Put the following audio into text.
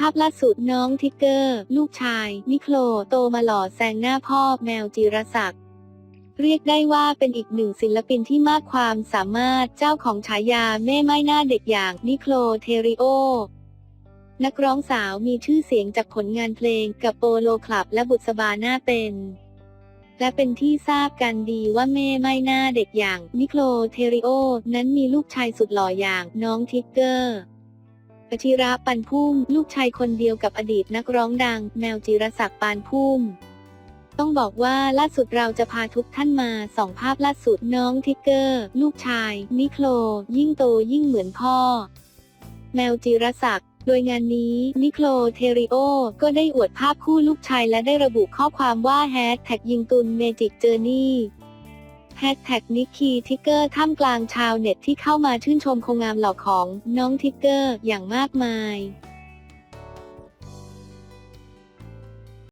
ภาพล่าสุดน้องทิกเกอร์ ลูกชาย นิโคลโตมาหล่อแซงหน้าพ่อแมวจีรศักดิ์เรียกได้ว่าเป็นอีกหนึ่งศิลปินที่มากความสามารถเจ้าของฉายาแม่ไม้หน้าเด็กอย่างนิโคลเทริโอ นักร้องสาวมีชื่อเสียงจากผลงานเพลงกับโปโลคลับและบุษบาหน้าเป็นและเป็นที่ทราบกันดีว่าแม่ไม่หน้าเด็กอย่างนิโคลเทริโอ นั้นมีลูกชายสุดหล่ออย่างน้องทิกเกอร์ ปชิระปันพุ่ม ลูกชายคนเดียวกับอดีตนักร้องดัง แมวจิรศักดิ์ปานพุ่ม ต้องบอกว่าล่าสุดเราจะพาทุกท่านมาส่องภาพล่าสุดน้องทิกเกอร์ ลูกชาย นิโคล ยิ่งโตยิ่งเหมือนพ่อ แมวจิรศักดิ์โดยงานนี้นิโคลเทริโอ ก็ได้อวดภาพคู่ลูกชายและได้ระบุข้อความว่าแฮชแท็กยิงตุนเมจิกเจอร์นี่ แฮชแท็กนิกคีทิกเกอร์ท่ามกลางชาวเน็ตที่เข้ามาชื่นชมโคงงามหล่อของน้องทิกเกอร์อย่างมากมาย